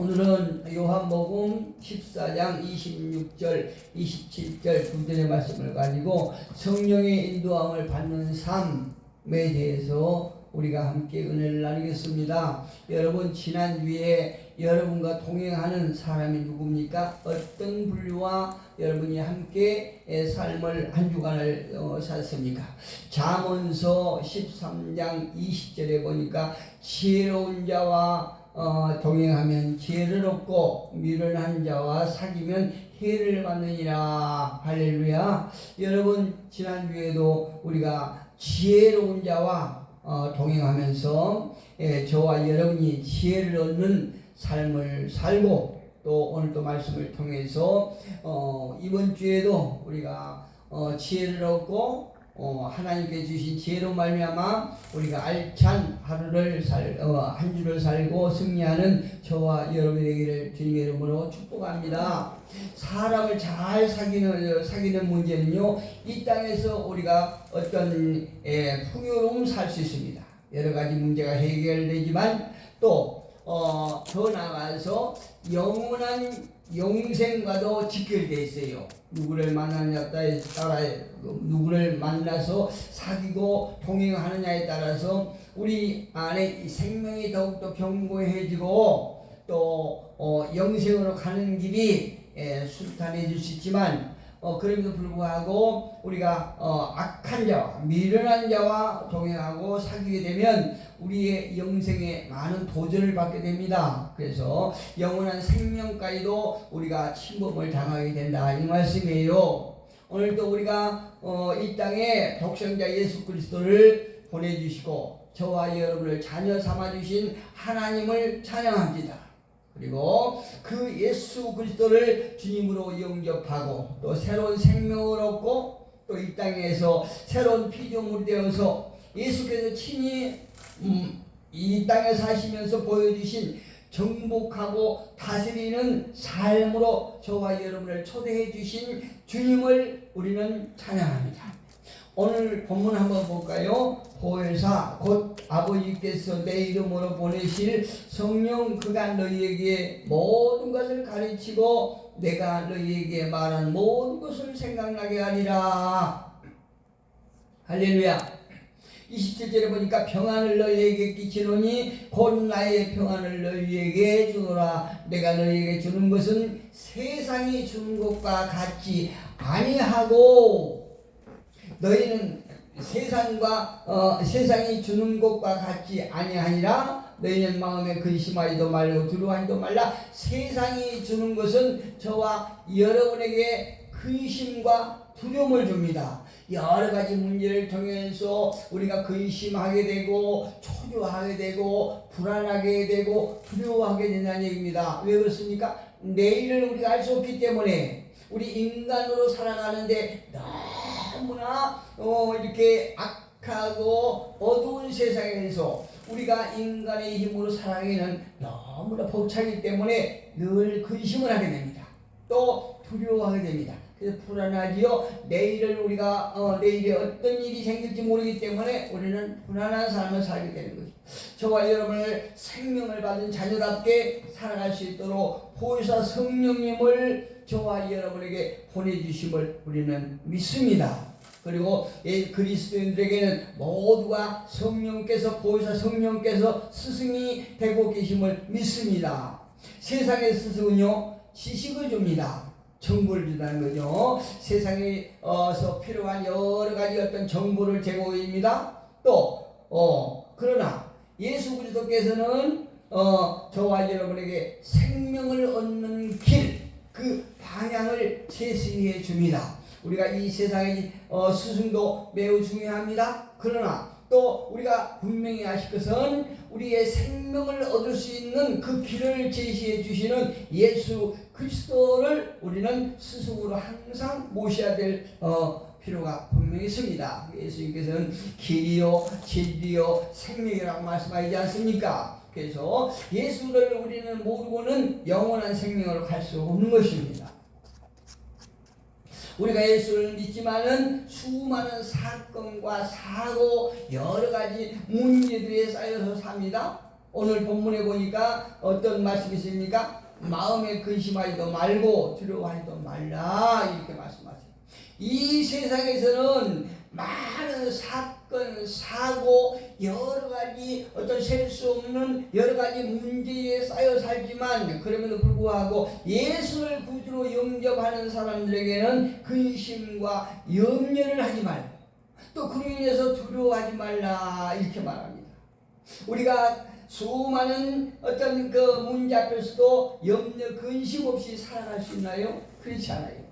오늘은 요한복음 14장 26절, 27절 두 절의 말씀을 가지고 성령의 인도함을 받는 삶에 대해서 우리가 함께 은혜를 나누겠습니다. 여러분 지난 주에 여러분과 동행하는 사람이 누굽니까? 어떤 분류와 여러분이 함께 삶을 한 주간을 어, 샀습니까? 잠언서 13장 20절에 보니까 지혜로운 자와 어, 동행하면 지혜를 얻고 미련한 자와 사귀면 해를 받느니라. 할렐루야. 여러분 지난주에도 우리가 지혜로운 자와 어, 동행하면서 예, 저와 여러분이 지혜를 얻는 삶을 살고 또 오늘 또 말씀을 통해서 어, 이번 주에도 우리가 어, 지혜를 얻고 어, 하나님께 주신 지혜로 말미암아 우리가 알찬 하루를 살, 어, 한 주를 살고 승리하는 저와 여러분이 되기를 주님의 이름으로 축복합니다. 사람을 잘 사귀는 사귀는 문제는요 이 땅에서 우리가 어떤 에, 풍요로움 살 수 있습니다. 여러 가지 문제가 해결되지만 또 어, 더 나아가서 영원한 영생과도 직결되어 있어요. 누구를 만나느냐에 따라 누구를 만나서 사귀고 동행하느냐에 따라서 우리 안에 생명이 더욱더 견고해지고 또 어, 영생으로 가는 길이 예, 순탄해질 수 있지만 어, 그럼에도 불구하고 우리가 어, 악한 자와 미련한 자와 동행하고 사귀게 되면 우리의 영생에 많은 도전을 받게 됩니다. 그래서 영원한 생명까지도 우리가 침범을 당하게 된다 이 말씀이에요. 오늘도 우리가 어, 이 땅에 독생자 예수 그리스도를 보내주시고 저와 여러분을 자녀 삼아 주신 하나님을 찬양합니다. 그리고 그 예수 그리스도를 주님으로 영접하고 또 새로운 생명을 얻고 또 이 땅에서 새로운 피조물이 되어서 예수께서 친히 음, 이 땅에 사시면서 보여주신 정복하고 다스리는 삶으로 저와 여러분을 초대해 주신 주님을 우리는 찬양합니다. 오늘 본문 한번 볼까요? 보혜사 곧 아버지께서 내 이름으로 보내실 성령 그가 너희에게 모든 것을 가르치고 내가 너희에게 말한 모든 것을 생각나게 하리라. 할렐루야. 27절에 보니까 평안을 너희에게 끼치노니 곧 나의 평안을 너희에게 주노라 내가 너희에게 주는 것은 세상이 주는 것과 같지 아니하고 너희는 세상과 어, 세상이 주는 것과 같지 아니하니라 너희는 마음에 근심하지도 말고 두려워하지도 말라 세상이 주는 것은 저와 여러분에게 근심과 두려움을 줍니다. 여러 가지 문제를 통해서 우리가 근심하게 되고 초조하게 되고 불안하게 되고 두려워하게 된다는 얘기입니다. 왜 그렇습니까? 내일을 우리가 알 수 없기 때문에 우리 인간으로 살아가는데 너무 나 어, 이렇게 악하고 어두운 세상에서 우리가 인간의 힘으로 살아가기는 너무나 벅차기 때문에 늘 근심을 하게 됩니다. 또 두려워하게 됩니다. 그래서 불안하지요. 내일을 우리가 어, 내일에 어떤 일이 생길지 모르기 때문에 우리는 불안한 삶을 살게 되는 거죠. 저와 여러분을 생명을 받은 자녀답게 살아갈 수 있도록 보혜사 성령님을 저와 여러분에게 보내주심을 우리는 믿습니다. 그리고 이 그리스도인들에게는 모두가 성령께서 보혜사 성령께서 스승이 되고 계심을 믿습니다. 세상의 스승은요 지식을 줍니다. 정보를 준다는 거죠. 세상에서 필요한 여러 가지 어떤 정보를 제공합니다. 또, 어, 그러나 예수 그리스도께서는 어, 저와 여러분에게 생명을 얻는 길, 그 방향을 제시해 줍니다. 우리가 이 세상의 어, 스승도 매우 중요합니다. 그러나 또 우리가 분명히 아실 것은 우리의 생명을 얻을 수 있는 그 길을 제시해 주시는 예수 그리스도를 우리는 스승으로 항상 모셔야 될 어, 필요가 분명히 있습니다. 예수님께서는 길이요, 진리요, 생명이라고 말씀하지 않습니까? 그래서 예수를 우리는 모르고는 영원한 생명으로 갈 수 없는 것입니다. 우리가 예수를 믿지만은 수많은 사건과 사고 여러 가지 문제들이 쌓여서 삽니다. 오늘 본문에 보니까 어떤 말씀이 있습니까? 마음에 근심하지도 말고 두려워하지도 말라 이렇게 말씀하세요. 이 세상에서는 많은 사건, 사고, 여러 가지 어떤 셀 수 없는 여러 가지 문제에 쌓여 살지만 그럼에도 불구하고 예수를 구주로 영접하는 사람들에게는 근심과 염려를 하지 말고 또 그로 인해서 두려워하지 말라 이렇게 말합니다. 우리가 수많은 어떤 그 문제 앞에서도 염려 근심 없이 살아갈 수 있나요? 그렇지 않아요.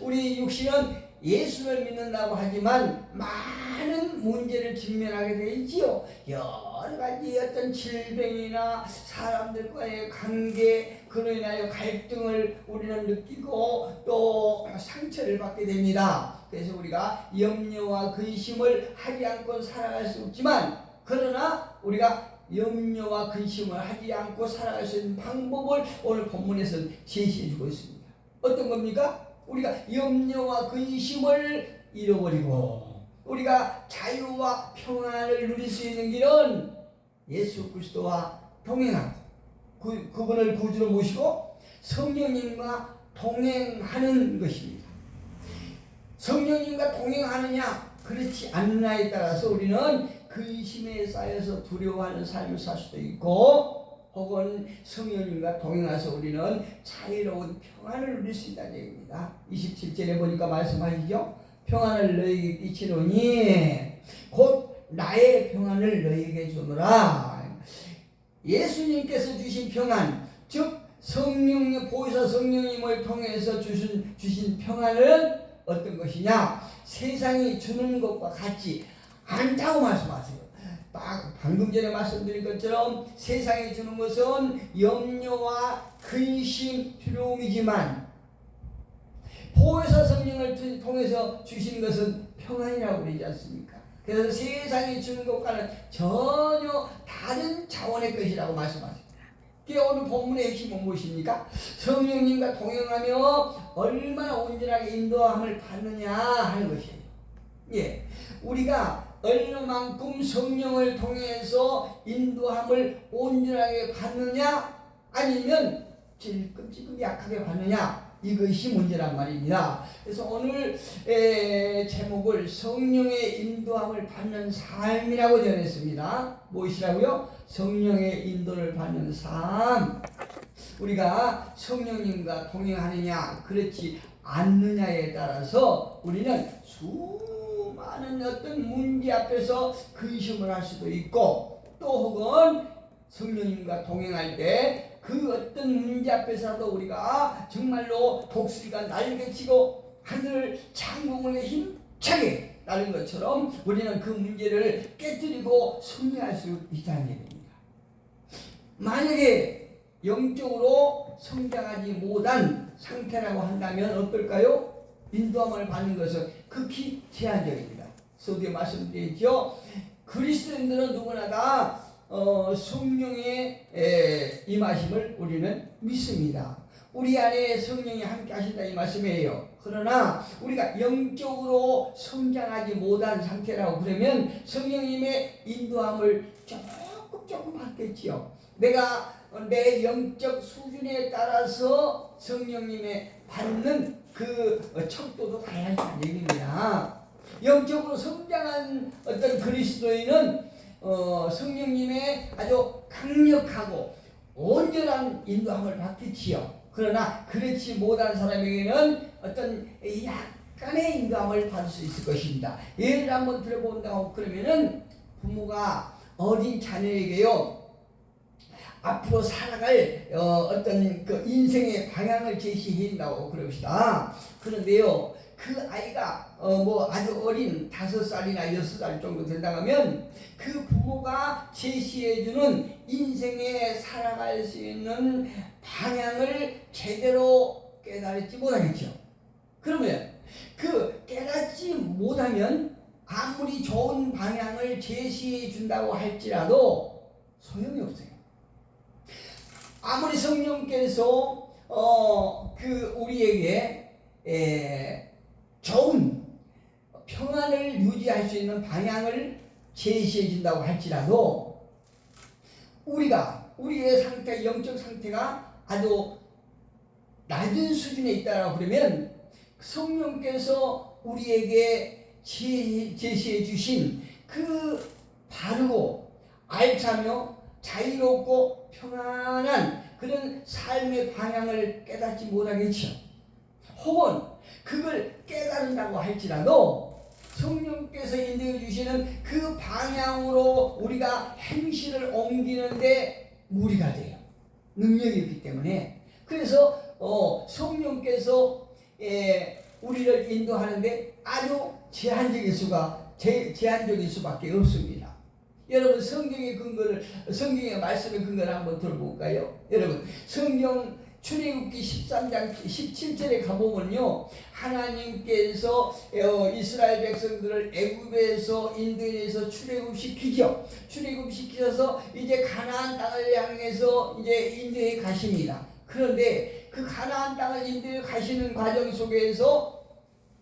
우리 육신은 예수를 믿는다고 하지만 많은 문제를 직면하게 되지요. 여러 가지 어떤 질병이나 사람들과의 관계, 그로 인하여 갈등을 우리는 느끼고 또 상처를 받게 됩니다. 그래서 우리가 염려와 근심을 하지 않고 살아갈 수 없지만 그러나 우리가 염려와 근심을 하지 않고 살아갈 수 있는 방법을 오늘 본문에서 제시해 주고 있습니다. 어떤 겁니까? 우리가 염려와 근심을 잃어버리고 우리가 자유와 평안을 누릴 수 있는 길은 예수 그리스도와 동행하고 그, 그분을 구주로 모시고 성령님과 동행하는 것입니다. 성령님과 동행하느냐 그렇지 않느냐에 따라서 우리는 근심에 쌓여서 두려워하는 삶을 살 수도 있고 혹은 성령님과 동행해서 우리는 자유로운 평안을 누릴 수 있다는 얘기입니다. 27절에 보니까 말씀하시죠. 평안을 너희에게 끼치노니 곧 나의 평안을 너희에게 주노라. 예수님께서 주신 평안, 즉 성령의 보혜사 성령님을 통해서 주신 주신 평안은 어떤 것이냐? 세상이 주는 것과 같지 않다고 말씀하세요. 방금 전에 말씀드린 것처럼 세상이 주는 것은 염려와 근심, 두려움이지만 보혜사 성령을 통해서 주신 것은 평안이라고 그러지 않습니까? 그래서 세상이 주는 것과는 전혀 다른 차원의 것이라고 말씀하십니다. 그 오늘 본문의 핵심은 무엇입니까? 성령님과 동행하며 얼마나 온전하게 인도함을 받느냐 하는 것이에요. 예, 우리가 얼마만큼 성령을 통해서 인도함을 온전하게 받느냐 아니면 찔끔찔끔 약하게 받느냐 이것이 문제란 말입니다. 그래서 오늘 에, 제목을 성령의 인도함을 받는 삶이라고 정했습니다. 무엇이라고요? 성령의 인도를 받는 삶. 우리가 성령님과 동행하느냐 그렇지 않느냐에 따라서 우리는 수 많은 어떤 문제 앞에서 근심을 할 수도 있고 또 혹은 성령님과 동행할 때 그 어떤 문제 앞에서도 우리가 정말로 독수리가 날개치고 하늘 창공을 힘차게 나는 것처럼 우리는 그 문제를 깨뜨리고 승리할 수 있다는 얘기입니다. 만약에 영적으로 성장하지 못한 상태라고 한다면 어떨까요? 인도함을 받는 것은 극히 제한적입니다. 서두에 말씀드렸죠. 그리스도인들은 누구나 다 어, 성령의 에, 임하심을 우리는 믿습니다. 우리 안에 성령이 함께 하신다 이 말씀이에요. 그러나 우리가 영적으로 성장하지 못한 상태라고 그러면 성령님의 인도함을 조금 조금 받겠지요. 내가 내 영적 수준에 따라서 성령님의 받는 그 척도도 다양하다는 얘기입니다. 영적으로 성장한 어떤 그리스도인은 어, 성령님의 아주 강력하고 온전한 인도함을 받겠지요. 그러나 그렇지 못한 사람에게는 어떤 약간의 인도함을 받을 수 있을 것입니다. 예를 한번 들어본다고 그러면은 부모가 어린 자녀에게요. 앞으로 살아갈 어, 떤그 인생의 방향을 제시한다고 그럽시다. 그런데요, 그 아이가 어, 뭐 아주 어린 다섯 살이나 여섯 살 정도 된다면 그 부모가 제시해주는 인생에 살아갈 수 있는 방향을 제대로 깨달지 못하겠죠. 그러면 그 깨닫지 못하면 아무리 좋은 방향을 제시해 준다고 할지라도 소용이 없어요. 아무리 성령께서 어, 그 우리에게 에, 좋은 평안을 유지할 수 있는 방향을 제시해 준다고 할지라도 우리가 우리의 상태, 영적 상태가 아주 낮은 수준에 있다라고 그러면 성령께서 우리에게 지- 제시해 주신 그 바르고 알차며 자유롭고 평안한 그런 삶의 방향을 깨닫지 못하겠죠. 혹은 그걸 깨달은다고 할지라도 성령께서 인도해 주시는 그 방향으로 우리가 행실을 옮기는데 무리가 돼요. 능력이 있기 때문에. 그래서 어, 성령께서 예, 우리를 인도하는데 아주 제한적일 수가 제, 제한적일 수밖에 없습니다. 여러분 성경의 근거를 성경의 말씀의 근거를 한번 들어볼까요? 여러분 성경 출애굽기 13장 17절에 가보면요 하나님께서 어, 이스라엘 백성들을 애굽에서 인도에서 출애굽시키죠 출애굽시키셔서 이제 가나안 땅을 향해서 이제 인도에 가십니다 그런데 그 가나안 땅을 인도에 가시는 과정 속에서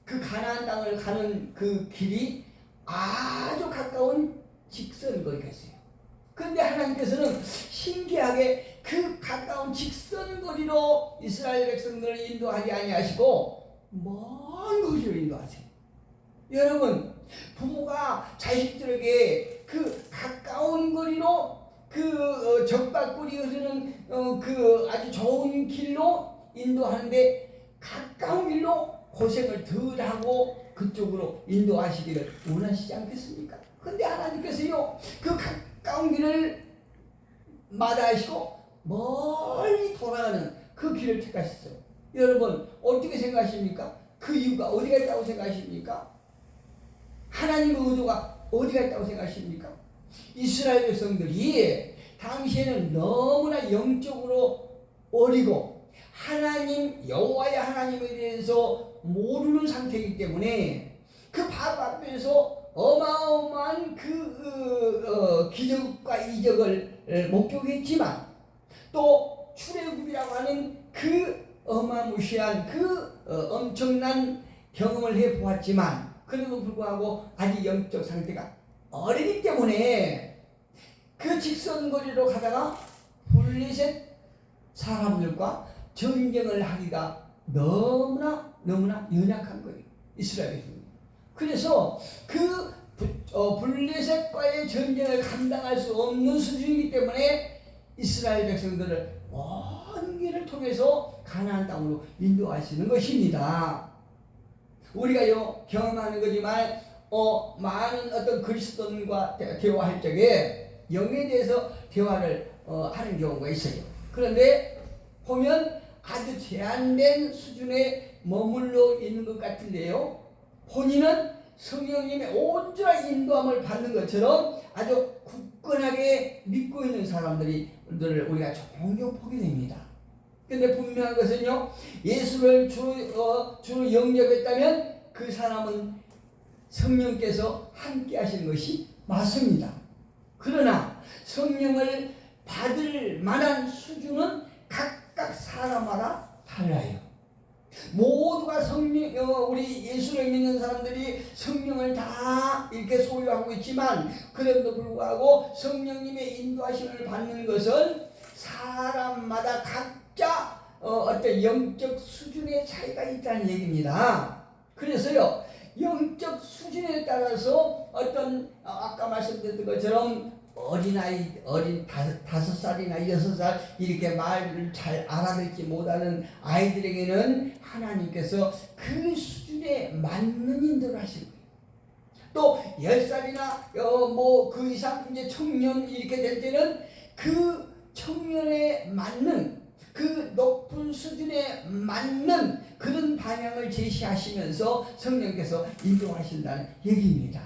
그 가나안 땅을 가는 그 길이 아주 가까운 직선 거리가 있어요. 그런데 하나님께서는 신기하게 그 가까운 직선 거리로 이스라엘 백성들을 인도하지 아니하시고 먼 거리로 인도하세요. 여러분 부모가 자식들에게 그 가까운 거리로 그 어, 적박꿀이 흐르는 어, 그 아주 좋은 길로 인도하는데 가까운 길로 고생을 덜 하고 그쪽으로 인도하시기를 원하시지 않겠습니까? 근데 하나님께서요 그 가까운 길을 마다하시고 멀리 돌아가는 그 길을 택하셨어요. 여러분 어떻게 생각하십니까? 그 이유가 어디가 있다고 생각하십니까? 하나님의 의도가 어디가 있다고 생각하십니까? 이스라엘 백성들이 당시에는 너무나 영적으로 어리고 하나님 여호와의 하나님에 대해서 모르는 상태이기 때문에 그 바로 앞에서 어마어마한 그 어, 기적과 이적을 목격했지만 또 출애굽이라고 하는 그 어마무시한 그 어, 엄청난 경험을 해 보았지만 그래도 불구하고 아직 영적 상태가 어리기 때문에 그 직선거리로 가다가 블리셋 사람들과 전쟁을 하기가 너무나 너무나 연약한 거예요. 이스라엘이. 그래서 그 어, 블레셋과의 전쟁을 감당할 수 없는 수준이기 때문에 이스라엘 백성들을 먼 길을 통해서 가나안 땅으로 인도하시는 것입니다. 우리가요 경험하는 거지만 어, 많은 어떤 그리스도인과 대- 대화할 적에 영에 대해서 대화를 어, 하는 경우가 있어요. 그런데 보면 아주 제한된 수준에 머물러 있는 것 같은데요. 본인은 성령님의 온전한 인도함을 받는 것처럼 아주 굳건하게 믿고 있는 사람들이 늘 우리가 종종 보게 됩니다. 근데 분명한 것은요, 예수를 주, 어, 주로 영접했다면 그 사람은 성령께서 함께 하시는 것이 맞습니다. 그러나 성령을 받을 만한 수준은 각각 사람마다 달라요. 모두가 성령, 어, 우리 예수를 믿는 사람들이 성령을 다 이렇게 소유하고 있지만, 그럼에도 불구하고 성령님의 인도하심을 받는 것은 사람마다 각자 어, 어떤 영적 수준의 차이가 있다는 얘기입니다. 그래서요, 영적 수준에 따라서 어떤 어, 아까 말씀드렸던 것처럼 어린아이 어린 다섯, 다섯 살이나 여섯 살 이렇게 말을 잘 알아듣지 못하는 아이들에게는 하나님께서 그 수준에 맞는 인도를 하시는 거예요. 또 열 살이나 어, 뭐 그 이상 이제 청년 이렇게 될 때는 그 청년에 맞는 그 높은 수준에 맞는 그런 방향을 제시하시면서 성령께서 인도하신다는 얘기입니다.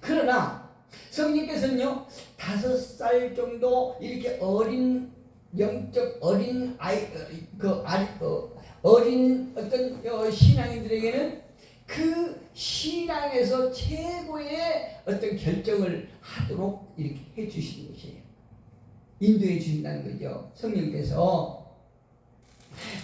그러나 성령께서는요 다섯 살 정도 이렇게 어린 영적 어린 아이 어, 그 아이, 어, 어린 어떤 어, 신앙인들에게는 그 신앙에서 최고의 어떤 결정을 하도록 이렇게 해주시는 것이에요. 인도해 주신다는 거죠. 성령께서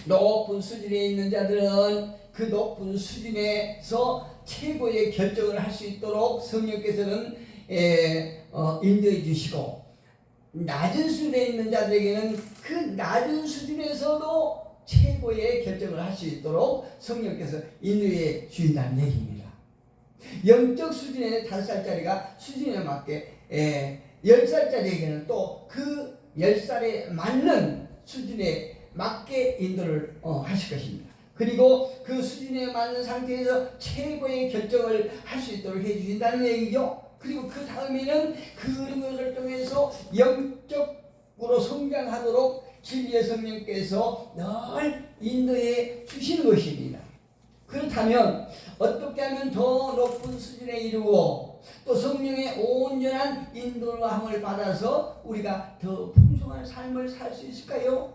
높은 수준에 있는 자들은 그 높은 수준에서 최고의 결정을 할 수 있도록 성령께서는 에, 어, 인도해 주시고 낮은 수준에 있는 자들에게는 그 낮은 수준에서도 최고의 결정을 할 수 있도록 성령께서 인도해 주신다는 얘기입니다. 영적 수준의 다섯 살짜리가 수준에 맞게 예, 열 살짜리에게는 또그열 살에 맞는 수준에 맞게 인도를 어, 하실 것입니다. 그리고 그 수준에 맞는 상태에서 최고의 결정을 할 수 있도록 해주신다는 얘기죠. 그리고 그 다음에는 그것을 통해서 영적으로 성장하도록 진리의 성령께서 늘 인도해 주시는 것입니다. 그렇다면 어떻게 하면 더 높은 수준에 이르고 또 성령의 온전한 인도함을 받아서 우리가 더 풍성한 삶을 살 수 있을까요?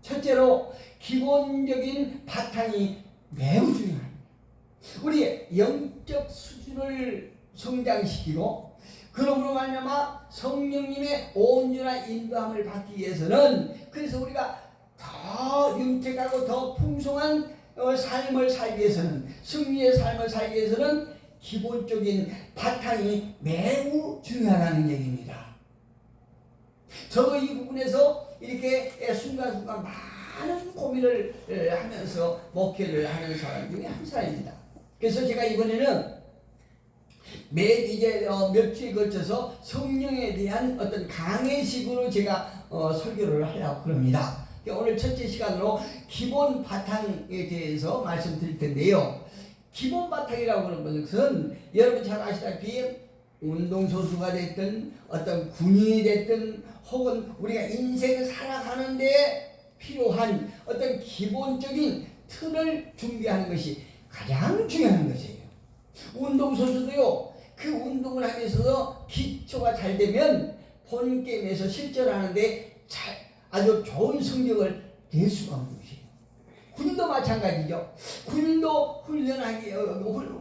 첫째로 기본적인 바탕이 매우 중요합니다. 우리 영적 수준을 성장시키고 그러므로 말미암아 성령님의 온전한 인도함을 받기 위해서는 그래서 우리가 더 윤택하고 더 풍성한 어, 삶을 살기 위해서는 승리의 삶을 살기 위해서는 기본적인 바탕이 매우 중요하다는 얘기입니다. 저도 이 부분에서 이렇게 순간순간 많은 고민을 에, 하면서 목회를 하는 사람 중에 한 사람입니다. 그래서 제가 이번에는 매 이제 어, 몇 주에 걸쳐서 성령에 대한 어떤 강의식으로 제가 어, 설교를 하려고 그럽니다. 오늘 첫째 시간으로 기본 바탕에 대해서 말씀드릴 텐데요. 기본 바탕이라고 하는 것은 여러분 잘 아시다시피 운동선수가 됐든 어떤 군인이 됐든 혹은 우리가 인생을 살아가는데 필요한 어떤 기본적인 틀을 준비하는 것이 가장 중요한 것이에요. 운동선수도요, 그 운동을 하면서 기초가 잘 되면 본 게임에서 실전하는데 잘, 아주 좋은 성적을 낼 수가 없는 것이에요. 군도 마찬가지죠. 군도 훈련하기, 어,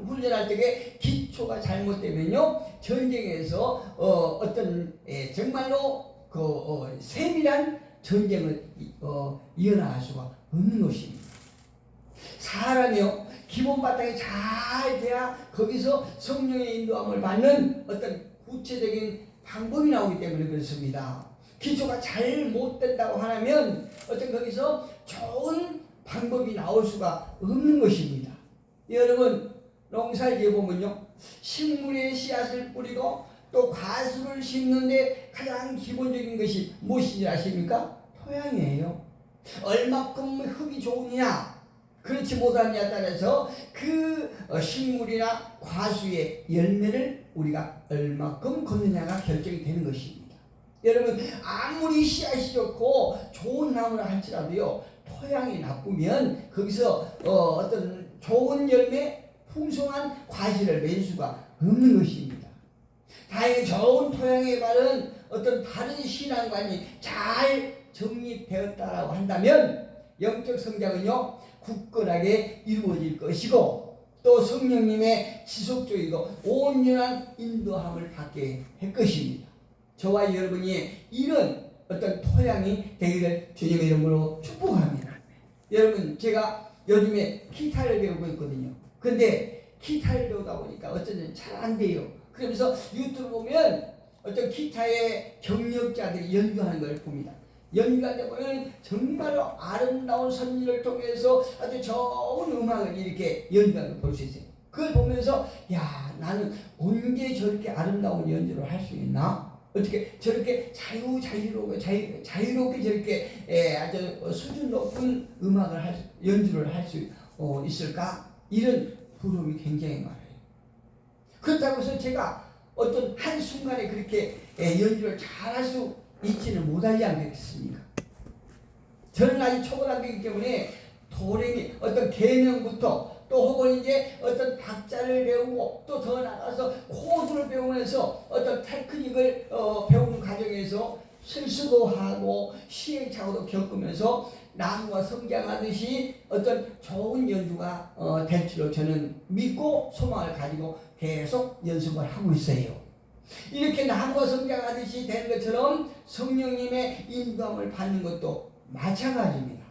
훈련할 때 기초가 잘못되면요, 전쟁에서 어, 어떤 예, 정말로 그 어, 세밀한 전쟁을 어, 이어나갈 수가 없는 것입니다. 사람이요 기본 바탕이 잘 돼야 거기서 성령의 인도함을 받는 어떤 구체적인 방법이 나오기 때문에 그렇습니다. 기초가 잘 못 된다고 하면 어떤 거기서 좋은 방법이 나올 수가 없는 것입니다. 여러분 농사지에 보면요 식물의 씨앗을 뿌리고 또 과수를 심는데 가장 기본적인 것이 무엇인지 아십니까? 토양이에요. 얼마큼 흙이 좋으냐 그렇지 못하느냐에 따라서 그 어, 식물이나 과수의 열매를 우리가 얼마큼 걷느냐가 결정이 되는 것입니다. 여러분 아무리 씨앗이 좋고 좋은 나무라 할지라도요 토양이 나쁘면 거기서 어, 떤 좋은 열매 풍성한 과실을 맺을 수가 없는 것입니다. 다행히 좋은 토양에 바른 어떤 다른 신앙관이 잘 정립되었다라고 한다면 영적 성장은요 굳건하게 이루어질 것이고 또 성령님의 지속적이고 온전한 인도함을 받게 할 것입니다. 저와 여러분이 이런 어떤 토양이 되기를 주님의 이름으로 축복합니다. 여러분 제가 요즘에 기타를 배우고 있거든요. 근데 기타를 배우다 보니까 어쩌면 잘 안 돼요. 그러면서 유튜브 보면 어떤 기타의 경력자들이 연주하는 걸 봅니다. 연주하다 보면 정말로 아름다운 선율을 통해서 아주 좋은 음악을 이렇게 연주하는 걸볼수 있어요. 그걸 보면서 야 나는 언제 저렇게 아름다운 연주를 할 수 있나? 어떻게 저렇게 자유 자유롭게 자유, 자유롭게 저렇게 예, 아주 수준 높은 음악을 할 연주를 할수 어, 있을까? 이런 부러움이 굉장히 많아요. 그렇다고 해서 제가 어떤 한 순간에 그렇게 예, 연주를 잘 할 수 있지는 못하지 않겠습니까? 저는 아직 초보단계이기 때문에 도랭이 어떤 개념부터 또 혹은 이제 어떤 박자를 배우고 또 더 나가서 코드를 배우면서 어떤 테크닉을 어, 배우는 과정에서 실수도 하고 시행착오도 겪으면서 나무가 성장하듯이 어떤 좋은 연주가 어, 될 줄로 저는 믿고 소망을 가지고 계속 연습을 하고 있어요. 이렇게 나무가 성장하듯이 되는 것처럼 성령님의 인도함을 받는 것도 마찬가지입니다.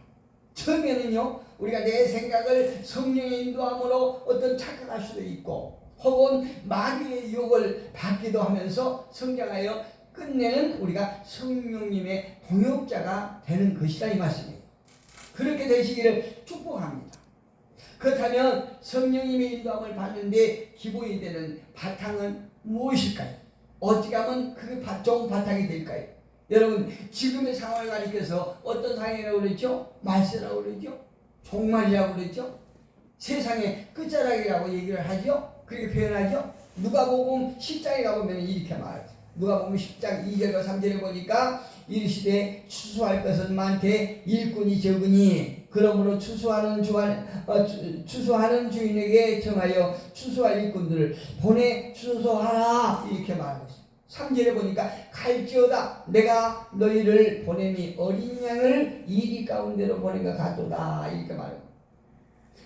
처음에는요, 우리가 내 생각을 성령의 인도함으로 어떤 착각할 수도 있고, 혹은 마귀의 유혹을 받기도 하면서 성장하여 끝내는 우리가 성령님의 동역자가 되는 것이다 이 말씀이에요. 그렇게 되시기를 축복합니다. 그렇다면 성령님의 인도함을 받는데 기본이 되는 바탕은 무엇일까요? 어떻게 하면 그게 바- 좋은 바탕이 될까요? 여러분 지금의 상황을 가리켜서 어떤 상황이라고 그랬죠? 말세라고 그랬죠? 종말이라고 그랬죠? 세상의 끝자락이라고 얘기를 하죠? 그렇게 표현하죠? 누가복음 10장에 가보면 이렇게 말하죠. 누가복음 10장 2절과 3절에 보니까 이르시되 추수할 것은 많되 일꾼이 적으니 그러므로 추수하는 주한 어, 추- 추수하는 주인에게 정하여 추수할 일꾼들을 보내 추수하라 이렇게 말하고 있어요. 3절에 보니까 갈지어다 내가 너희를 보내니 어린 양을 이리 가운데로 보내가 가도다 이렇게 말해요.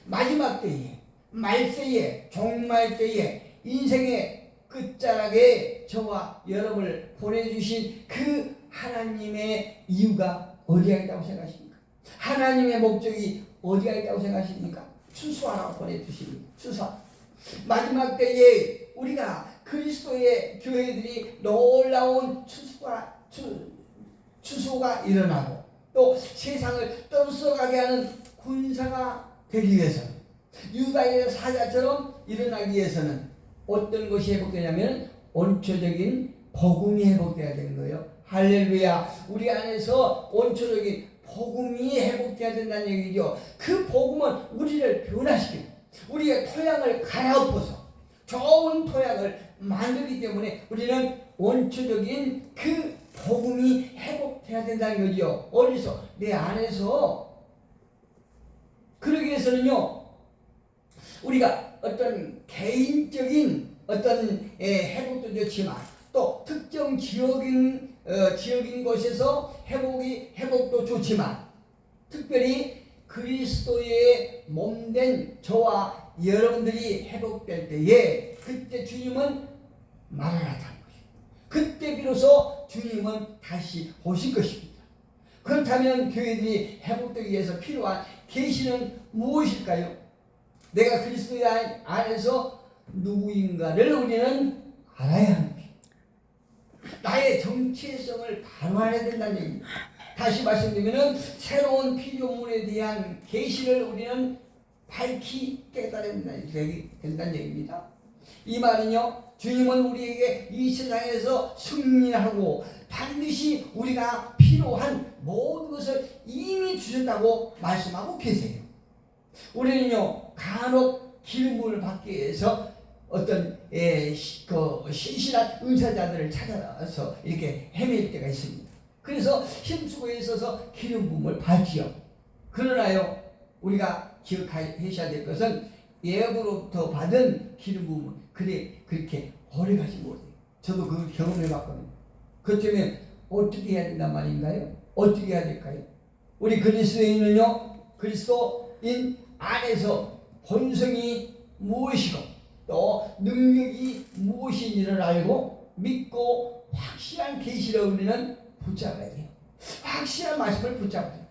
마지막 때에 말세에 종말 때에 인생의 끝자락에 저와 여러분을 보내주신 그 하나님의 이유가 어디가 있다고 생각하십니까? 하나님의 목적이 어디가 있다고 생각하십니까? 추수하라고 보내주십니다. 추수. 마지막 때에 우리가 그리스도의 교회들이 놀라운 추수가 추, 추수가 일어나고 또 세상을 떠들썩하게 하는 군사가 되기 위해서는 유다의 사자처럼 일어나기 위해서는 어떤 것이 회복되냐면 원초적인 복음이 회복돼야 되는 거예요. 할렐루야. 우리 안에서 원초적인 복음이 회복돼야 된다는 얘기죠. 그 복음은 우리를 변화시키고 우리의 토양을 갈아엎어서 좋은 토양을 만들기 때문에 우리는 원초적인 그 복음이 회복돼야 된다는 거죠. 어디서? 내 안에서. 그러기 위해서는요, 우리가 어떤 개인적인 어떤 예, 회복도 좋지만 또 특정 지역인 어, 지역인 곳에서 회복이 회복도 좋지만 특별히 그리스도의 몸된 저와 여러분들이 회복될 때에 그때 주님은 말하라는 것이. 그때 비로소 주님은 다시 오실 것입니다. 그렇다면 교회들이 회복되기 위해서 필요한 계시는 무엇일까요? 내가 그리스도의 안에서 누구인가를 우리는 알아야 합니다. 나의 정체성을 알아야 된다는 얘기입니다. 다시 말씀드리면 새로운 피조물에 대한 계시를 우리는 밝히 깨달아야 된다는 얘기입니다. 이 말은요, 주님은 우리에게 이 세상에서 승리하고 반드시 우리가 필요한 모든 것을 이미 주셨다고 말씀하고 계세요. 우리는요, 간혹 기름을 받기 위해서 어떤 예, 시- 그 신실한 의사자들을 찾아서 이렇게 헤맬 때가 있습니다. 그래서 힘쓰고 있어서 기름 부음을 받지요. 그러나요, 우리가 기억하셔야 될 것은 예약으로부터 받은 기름 부음은 그래 그렇게 오래 가지 못해요. 저도 그걸 경험해 봤거든요. 그렇다면 어떻게 해야 된단 말인가요? 어떻게 해야 될까요? 우리 그리스도인은요, 그리스도인 안에서 본성이 무엇이고 또 능력이 무엇인지를 알고 믿고 확실한 계시를 우리는 붙잡아야 돼요. 확실한 말씀을 붙잡아야 돼요.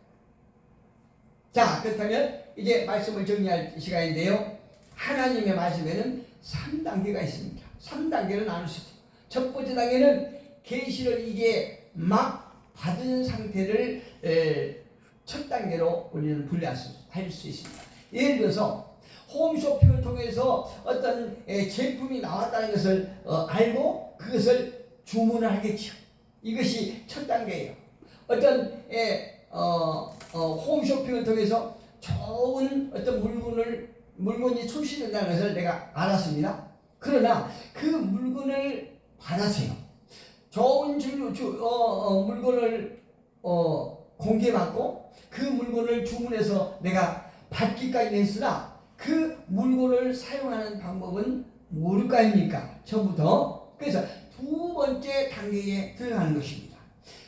자, 그렇다면 이제 말씀을 정리할 시간인데요. 하나님의 말씀에는 3단계가 있습니다. 3단계를 나눌 수 있어요. 첫 번째 단계는 계시를 이게 막 받은 상태를 에, 첫 단계로 우리는 분류할 수, 있습니다. 예를 들어서 홈쇼핑을 통해서 어떤 에, 제품이 나왔다는 것을 어, 알고 그것을 주문을 하겠죠. 이것이 첫 단계예요. 어떤 에, 어, 어, 홈쇼핑을 통해서 좋은 어떤 물건을 물건이 출시된다는 것을 내가 알았습니다. 그러나 그 물건을 받았어요. 좋은 주, 주, 어, 어, 물건을 어, 공개받고 그 물건을 주문해서 내가 받기까지 했으나 그 물건을 사용하는 방법은 아닙니까? 처음부터. 그래서 두 번째 단계에 들어가는 것입니다.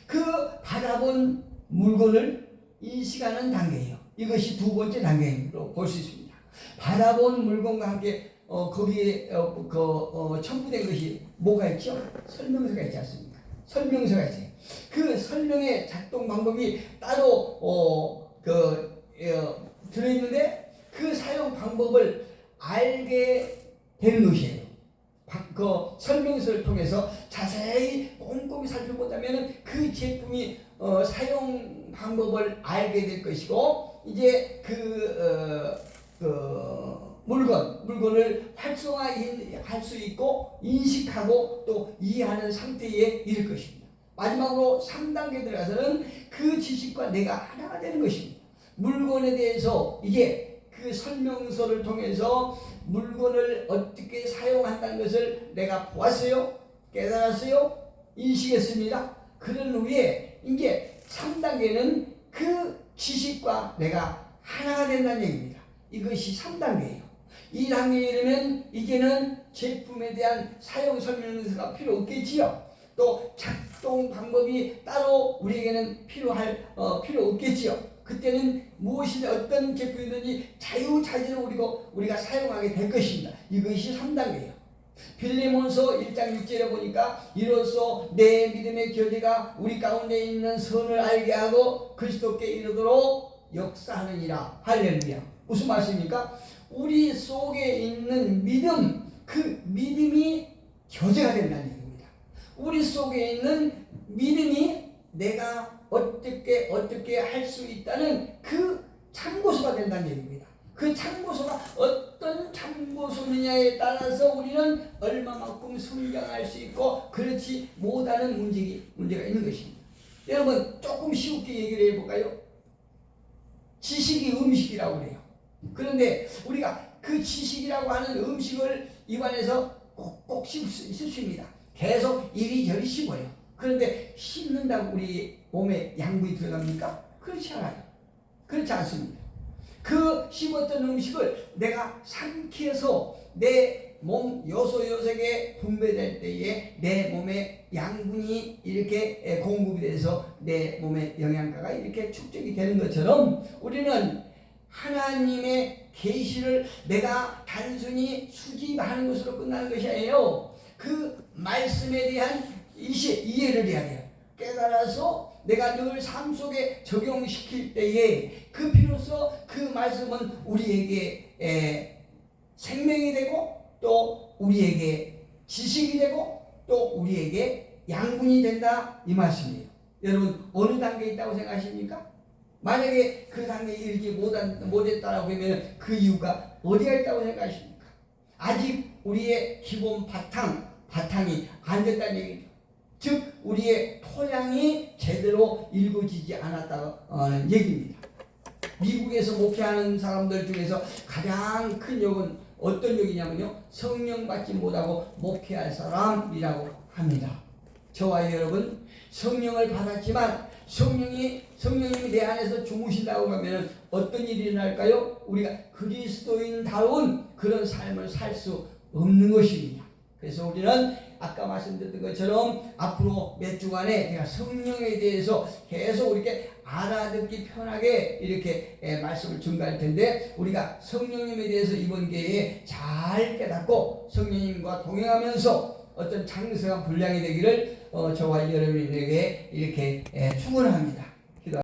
그 받아본 물건을 인식하는 단계예요. 이것이 두 번째 단계로 볼 수 있습니다. 받아본 물건과 함께 어, 거기에 어, 그 어, 첨부된 것이 뭐가 있죠? 설명서가 있지 않습니까? 설명서가 있어요. 그 설명의 작동 방법이 따로 어, 그 어, 들어있는데 그 사용 방법을 알게 되는 것이에요. 바- 그 설명서를 통해서 자세히 꼼꼼히 살펴보자면 그 제품이 어, 사용 방법을 알게 될 것이고 이제 그, 어, 그 물건 물건을 활성화할 수 있고 인식하고 또 이해하는 상태에 이를 것입니다. 마지막으로 3단계 들어가서는 그 지식과 내가 하나가 되는 것입니다. 물건에 대해서 이게 그 설명서를 통해서 물건을 어떻게 사용한다는 것을 내가 보았어요. 깨달았어요. 인식했습니다. 그런 후에 이제 3단계는 그 지식과 내가 하나가 된다는 얘기입니다. 이것이 3단계예요. 이 단계에 이르면 이제는 제품에 대한 사용 설명서가 필요 없겠지요. 또 작동 방법이 따로 우리에게는 필요할 어, 필요 없겠지요. 그때는 무엇이든 어떤 제품이든지 자유자재로 우리가 우리가 사용하게 될 것입니다. 이것이 3단계예요. 빌리몬서 1장 6절에 보니까 이로써 내 믿음의 교제가 우리 가운데 있는 선을 알게 하고 그리스도께 이르도록 역사하느니라 할렐루야 무슨 말씀입니까? 우리 속에 있는 믿음 그 믿음이 교제가 된다는 얘기입니다 우리 속에 있는 믿음이 내가 어떻게 어떻게 할 수 있다는 그 참고서가 된다는 얘기입니다 그 참고서가 어떤 참고서느냐에 따라서 우리는 얼마만큼 성장할 수 있고 그렇지 못하는 문제가, 문제가 있는 것입니다. 여러분 조금 쉽게 얘기를 해볼까요? 지식이 음식이라고 그래요. 그런데 우리가 그 지식이라고 하는 음식을 입안에서 꼭꼭 씹습니다. 계속 이리저리 씹어요. 그런데 씹는다고 우리 몸에 양분이 들어갑니까? 그렇지 않아요. 그렇지 않습니다. 그 씹었던 음식을 내가 삼켜서 내 몸 요소 요색에 분배될 때에 내 몸에 양분이 이렇게 공급이 돼서 내 몸에 영양가가 이렇게 축적이 되는 것처럼 우리는 하나님의 계시를 내가 단순히 수집하는 것으로 끝나는 것이 아니에요. 그 말씀에 대한 이해를 해야 돼요. 깨달아서 내가 늘 삶 속에 적용시킬 때에 그 비로소 그 말씀은 우리에게 에, 생명이 되고 또 우리에게 지식이 되고 또 우리에게 양분이 된다 이 말씀이에요. 여러분 어느 단계에 있다고 생각하십니까? 만약에 그 단계에 이르지 못했다라고 하면 그 이유가 어디가 있다고 생각하십니까? 아직 우리의 기본 바탕, 바탕이 안 됐다는 얘기죠. 즉 우리의 토양이 제대로 일궈지지 않았다는 얘기입니다. 미국에서 목회하는 사람들 중에서 가장 큰 욕은 어떤 욕이냐면요. 성령 받지 못하고 목회할 사람이라고 합니다. 저와 여러분 성령을 받았지만 성령이 성령님이 내 안에서 주무신다고 하면 어떤 일이 일어날까요? 우리가 그리스도인다운 그런 삶을 살 수 없는 것입니다. 그래서 우리는 아까 말씀드렸던 것처럼 앞으로 몇 주간에 제가 성령에 대해서 계속 이렇게 알아듣기 편하게 이렇게 예, 말씀을 전가할 텐데 우리가 성령님에 대해서 이번 기회에 잘 깨닫고 성령님과 동행하면서 어떤 장성한 분량이 되기를 어, 저와 여러분에게 이렇게 예, 축원합니다.